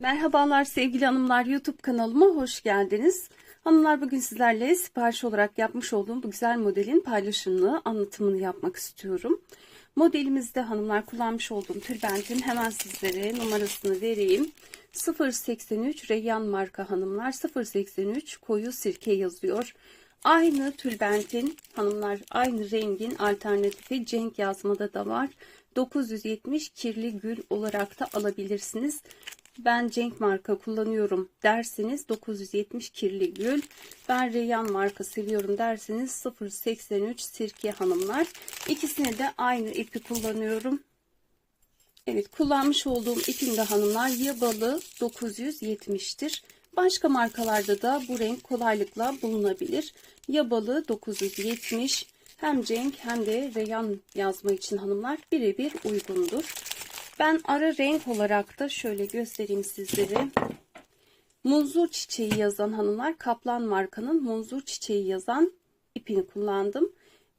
Merhabalar sevgili hanımlar YouTube kanalıma hoş geldiniz. Hanımlar bugün sizlerle sipariş olarak yapmış olduğum bu güzel modelin paylaşımını, anlatımını yapmak istiyorum. Modelimizde hanımlar kullanmış olduğum tülbentin hemen sizlere numarasını vereyim. 083 Reyyan marka hanımlar 083 koyu sirke yazıyor. Aynı tülbentin hanımlar aynı rengin alternatifi Cenk yazmada da var. 970 kirli gül olarak da alabilirsiniz. Ben Cenk marka kullanıyorum derseniz 970 kirli gül. Ben Reyyan marka seviyorum derseniz 083 sirke hanımlar. İkisine de aynı ipi kullanıyorum. Evet kullanmış olduğum ipin de hanımlar yabalı 970'tir. Başka markalarda da bu renk kolaylıkla bulunabilir. Yabalı 970 hem Cenk hem de Reyhan yazma için hanımlar birebir uygundur. Ben ara renk olarak da şöyle göstereyim sizlere. Munzur çiçeği yazan hanımlar Kaplan markanın munzur çiçeği yazan ipini kullandım.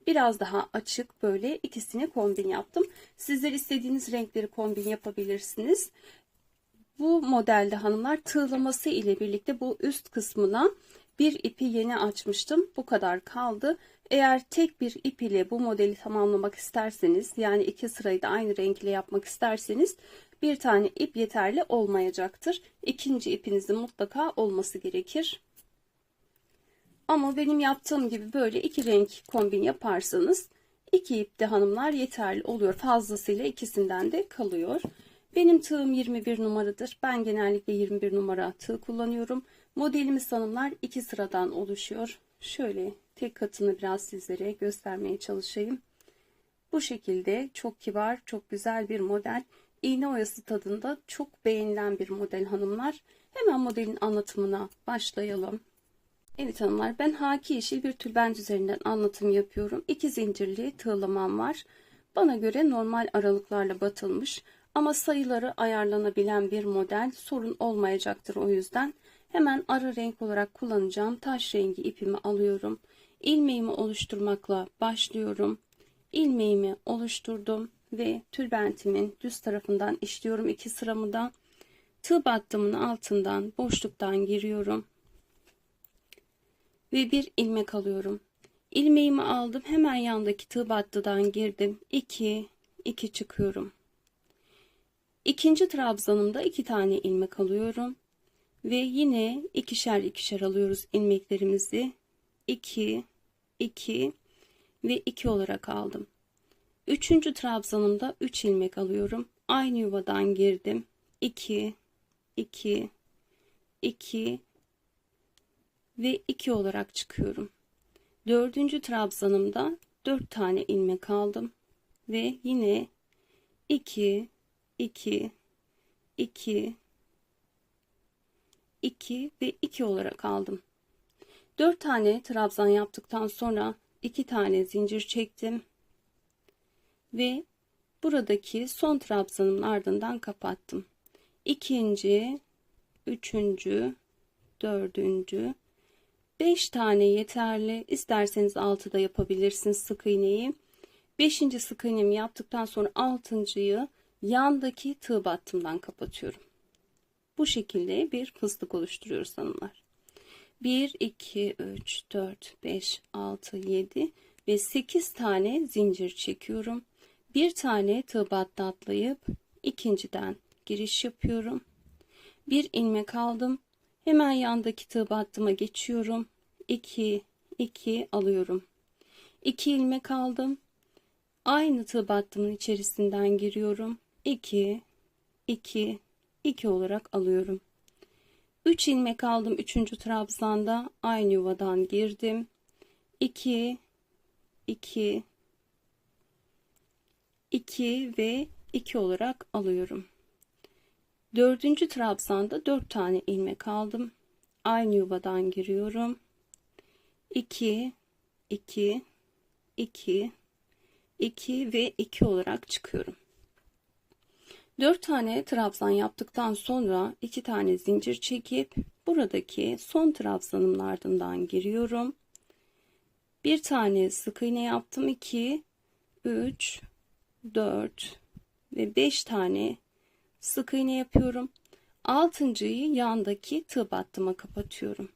Biraz daha açık böyle ikisini kombin yaptım. Sizler istediğiniz renkleri kombin yapabilirsiniz. Bu modelde hanımlar tığlaması ile birlikte bu üst kısmına bir ipi yeni açmıştım. Bu kadar kaldı. Eğer tek bir ip ile bu modeli tamamlamak isterseniz yani iki sırayı da aynı renk ile yapmak isterseniz bir tane ip yeterli olmayacaktır. İkinci ipinizin mutlaka olması gerekir. Ama benim yaptığım gibi böyle iki renk kombin yaparsanız iki ip de hanımlar yeterli oluyor. Fazlasıyla ikisinden de kalıyor. Benim tığım 21 numaradır. Ben genellikle 21 numara tığ kullanıyorum. Modelimiz hanımlar iki sıradan oluşuyor. Şöyle tek katını biraz sizlere göstermeye çalışayım. Bu şekilde çok kibar, çok güzel bir model. İğne oyası tadında çok beğenilen bir model hanımlar. Hemen modelin anlatımına başlayalım. Evet hanımlar ben haki yeşil bir tülbent üzerinden anlatım yapıyorum. İki zincirli tığlamam var. Bana göre normal aralıklarla batılmış ama sayıları ayarlanabilen bir model sorun olmayacaktır o yüzden. Hemen ara renk olarak kullanacağım taş rengi ipimi alıyorum. İlmeğimi oluşturmakla başlıyorum. İlmeğimi oluşturdum ve tülbentimin düz tarafından işliyorum iki sıramı da. Tığ battımın altından boşluktan giriyorum. Ve bir ilmek alıyorum. İlmeğimi aldım. Hemen yandaki tığ battıdan girdim. 2 2 çıkıyorum. İkinci trabzanımda iki tane ilmek alıyorum. Ve yine ikişer ikişer alıyoruz ilmeklerimizi. 2 2 ve 2 olarak aldım. Üçüncü trabzanımda 3 ilmek alıyorum. Aynı yuvadan girdim. 2 2 2 ve 2 olarak çıkıyorum. Dördüncü trabzanımda 4 tane ilmek aldım ve yine 2 2 2 2 ve 2 olarak aldım. 4 tane trabzan yaptıktan sonra 2 tane zincir çektim ve buradaki son trabzanın ardından kapattım. İkinci, üçüncü, dördüncü, 5 tane yeterli. İsterseniz 6 da yapabilirsiniz sık iğneyi. 5. sık iğnemi yaptıktan sonra 6.yı yandaki tığ battımdan kapatıyorum. Bu şekilde bir fıstık oluşturuyoruz hanımlar. 1, 2, 3, 4, 5, 6, 7 ve 8 tane zincir çekiyorum. Bir tane tığ atlayıp ikinciden giriş yapıyorum. Bir ilmek aldım. Hemen yandaki tığ battıma geçiyorum. 2 2 alıyorum. 2 ilmek aldım. Aynı tığ battımın içerisinden giriyorum. 2 2 2 olarak alıyorum. 3 ilmek aldım 3. trabzanda aynı yuvadan girdim. 2 2 2 ve 2 olarak alıyorum. Dördüncü trabzanda 4 tane ilmek aldım. Aynı yuvadan giriyorum. 2 2 2 2 ve 2 olarak çıkıyorum. 4 tane trabzan yaptıktan sonra 2 tane zincir çekip buradaki son trabzanın ardından giriyorum. Bir tane sık iğne yaptım. 2 3 4 ve 5 tane sık iğne yapıyorum. Altıncıyı yandaki tığ battıma kapatıyorum.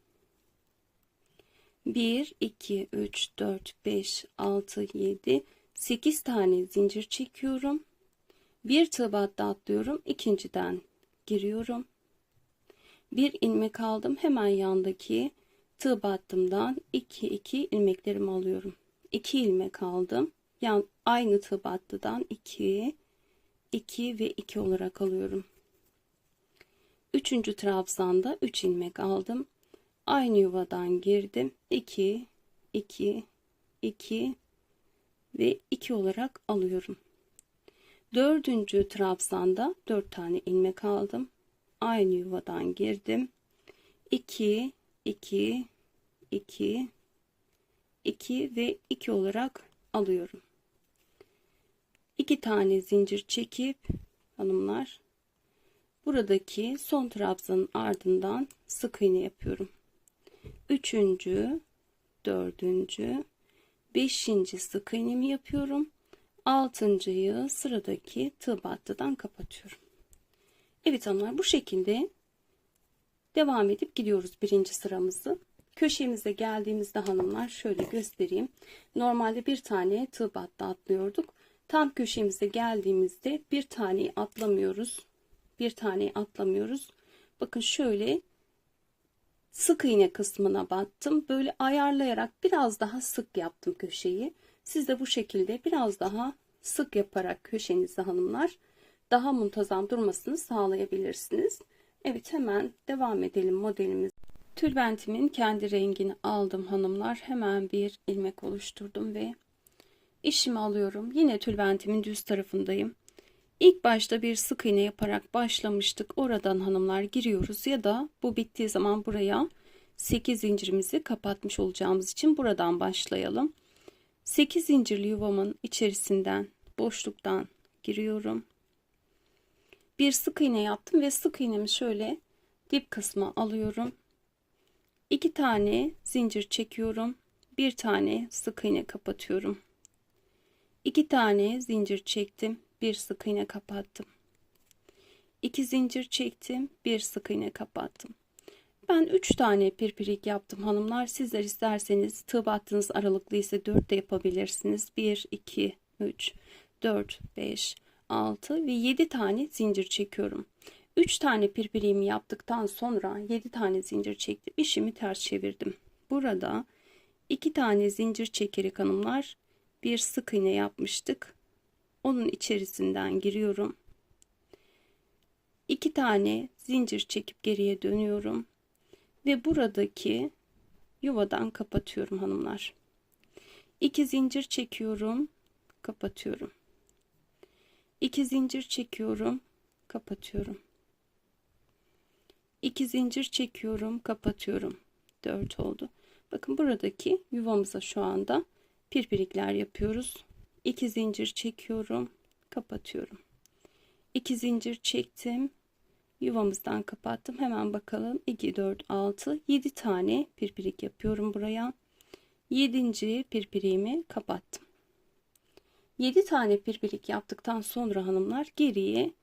1, 2, 3, 4, 5, 6, 7, 8 tane zincir çekiyorum. Bir tığ battı atlıyorum. ikinciden giriyorum. Bir ilmek aldım. Hemen yandaki tığ battımdan 2 2 ilmeklerimi alıyorum. 2 ilmek aldım. Yan aynı tığ battıdan 2 2 ve 2 olarak alıyorum. Üçüncü trabzanda 3 ilmek aldım. Aynı yuvadan girdim. 2 2 2 ve 2 olarak alıyorum. Dördüncü trabzanda 4 tane ilmek aldım. Aynı yuvadan girdim. 2 2 2 2 ve 2 olarak alıyorum. 2 tane zincir çekip hanımlar buradaki son trabzanın ardından sık iğne yapıyorum. Üçüncü, dördüncü, beşinci sık iğnemi yapıyorum. Altıncıyı sıradaki tığ battıdan kapatıyorum. Evet hanımlar bu şekilde devam edip gidiyoruz birinci sıramızı. Köşemize geldiğimizde hanımlar şöyle göstereyim. Normalde bir tane tığ battı atlıyorduk. Tam köşemize geldiğimizde bir taneyi atlamıyoruz. Bir taneyi atlamıyoruz. Bakın şöyle sık iğne kısmına battım. Böyle ayarlayarak biraz daha sık yaptım köşeyi. Siz de bu şekilde biraz daha sık yaparak köşenizde hanımlar daha muntazam durmasını sağlayabilirsiniz. Evet hemen devam edelim modelimiz. Tülbentimin kendi rengini aldım hanımlar. Hemen bir ilmek oluşturdum ve işimi alıyorum. Yine tülbentimin düz tarafındayım. İlk başta bir sık iğne yaparak başlamıştık. Oradan hanımlar giriyoruz ya da bu bittiği zaman buraya 8 zincirimizi kapatmış olacağımız için buradan başlayalım. 8 zincirli yuvamın içerisinden boşluktan giriyorum. Bir sık iğne yaptım ve sık iğnemi şöyle dip kısma alıyorum. 2 tane zincir çekiyorum. Bir tane sık iğne kapatıyorum. 2 tane zincir çektim bir sık iğne kapattım. 2 zincir çektim, bir sık iğne kapattım. Ben 3 tane pirpirik yaptım hanımlar. Sizler isterseniz tığ battığınız aralıklı ise 4 de yapabilirsiniz. 1, 2, 3, 4, 5, 6 ve 7 tane zincir çekiyorum. 3 tane pirpiriğimi yaptıktan sonra 7 tane zincir çektim. İşimi ters çevirdim. Burada 2 tane zincir çekerek hanımlar bir sık iğne yapmıştık onun içerisinden giriyorum. İki tane zincir çekip geriye dönüyorum ve buradaki yuvadan kapatıyorum hanımlar. İki zincir çekiyorum, kapatıyorum. İki zincir çekiyorum, kapatıyorum. İki zincir çekiyorum, kapatıyorum. Dört oldu. Bakın buradaki yuvamıza şu anda pirpirikler yapıyoruz. 2 zincir çekiyorum kapatıyorum 2 zincir çektim yuvamızdan kapattım. Hemen bakalım. 2 4 6 7 tane pirpirik yapıyorum buraya. 7. pirpiriğimi kapattım. 7 tane pirpirik yaptıktan sonra hanımlar geriye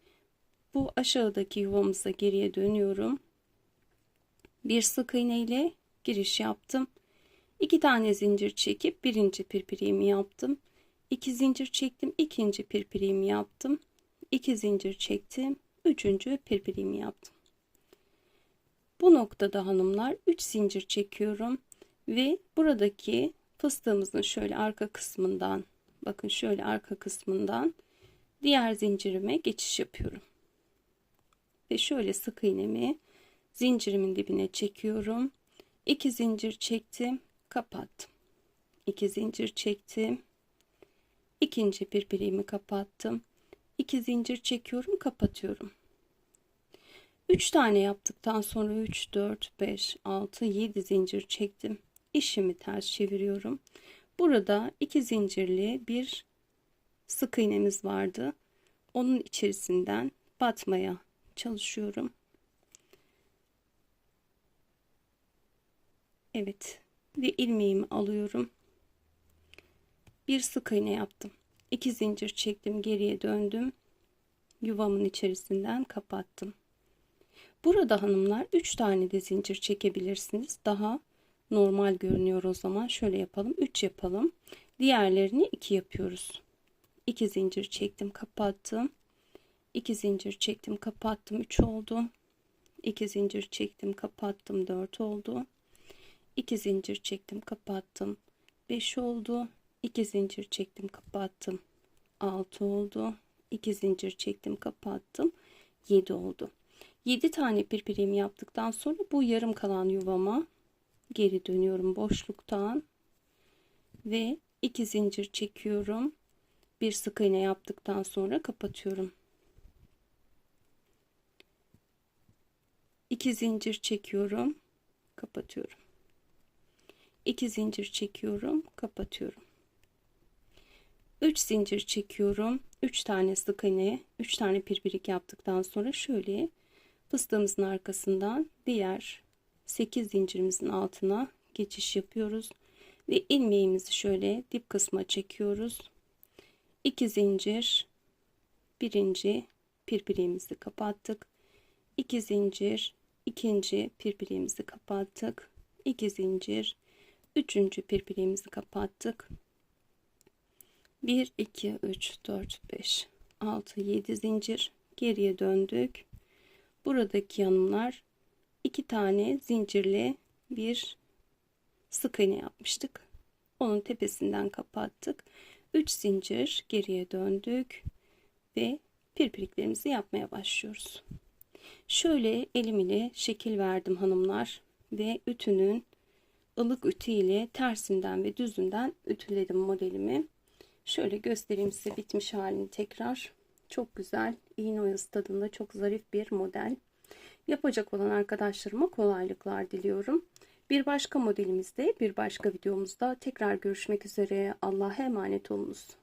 bu aşağıdaki yuvamıza geriye dönüyorum. Bir sık iğne ile giriş yaptım. 2 tane zincir çekip birinci pirpiriğimi yaptım. 2 zincir çektim ikinci pirpirimi yaptım. 2 zincir çektim üçüncü pirpirimi yaptım. Bu noktada hanımlar 3 zincir çekiyorum ve buradaki fıstığımızın şöyle arka kısmından bakın şöyle arka kısmından diğer zincirime geçiş yapıyorum. Ve şöyle sık iğnemi zincirimin dibine çekiyorum. 2 zincir çektim kapattım. 2 zincir çektim. İkinci birbirimi kapattım. 2 zincir çekiyorum, kapatıyorum. 3 tane yaptıktan sonra 3 4 5 6 7 zincir çektim. İşimi ters çeviriyorum. Burada 2 zincirli bir sık iğnemiz vardı. Onun içerisinden batmaya çalışıyorum. Evet ve ilmeğimi alıyorum bir sık iğne yaptım. 2 zincir çektim, geriye döndüm. Yuvamın içerisinden kapattım. Burada hanımlar 3 tane de zincir çekebilirsiniz. Daha normal görünüyor o zaman. Şöyle yapalım. 3 yapalım. Diğerlerini 2 yapıyoruz. 2 zincir çektim, kapattım. 2 zincir çektim, kapattım. 3 oldu. 2 zincir çektim, kapattım. 4 oldu. 2 zincir çektim, kapattım. 5 oldu. 2 zincir çektim, kapattım. 6 oldu. 2 zincir çektim, kapattım. 7 oldu. 7 tane pirpirimi yaptıktan sonra bu yarım kalan yuvama geri dönüyorum boşluktan ve 2 zincir çekiyorum. Bir sık iğne yaptıktan sonra kapatıyorum. 2 zincir çekiyorum, kapatıyorum. 2 zincir çekiyorum, kapatıyorum. 3 zincir çekiyorum. 3 tane sık iğne, 3 tane pirpirik yaptıktan sonra şöyle fıstığımızın arkasından diğer 8 zincirimizin altına geçiş yapıyoruz ve ilmeğimizi şöyle dip kısma çekiyoruz. 2 zincir birinci pirpiriğimizi kapattık. 2 zincir ikinci pirpiriğimizi kapattık. 2 zincir üçüncü pirpiriğimizi kapattık. 1 2 3 4 5 6 7 zincir geriye döndük. Buradaki yanımlar iki tane zincirli bir sık iğne yapmıştık. Onun tepesinden kapattık. 3 zincir geriye döndük ve pirpiriklerimizi yapmaya başlıyoruz. Şöyle elim ile şekil verdim hanımlar ve ütünün ılık ütü ile tersinden ve düzünden ütüledim modelimi. Şöyle göstereyim size bitmiş halini tekrar. Çok güzel, iğne oyası tadında çok zarif bir model. Yapacak olan arkadaşlarıma kolaylıklar diliyorum. Bir başka modelimizde, bir başka videomuzda tekrar görüşmek üzere. Allah'a emanet olunuz.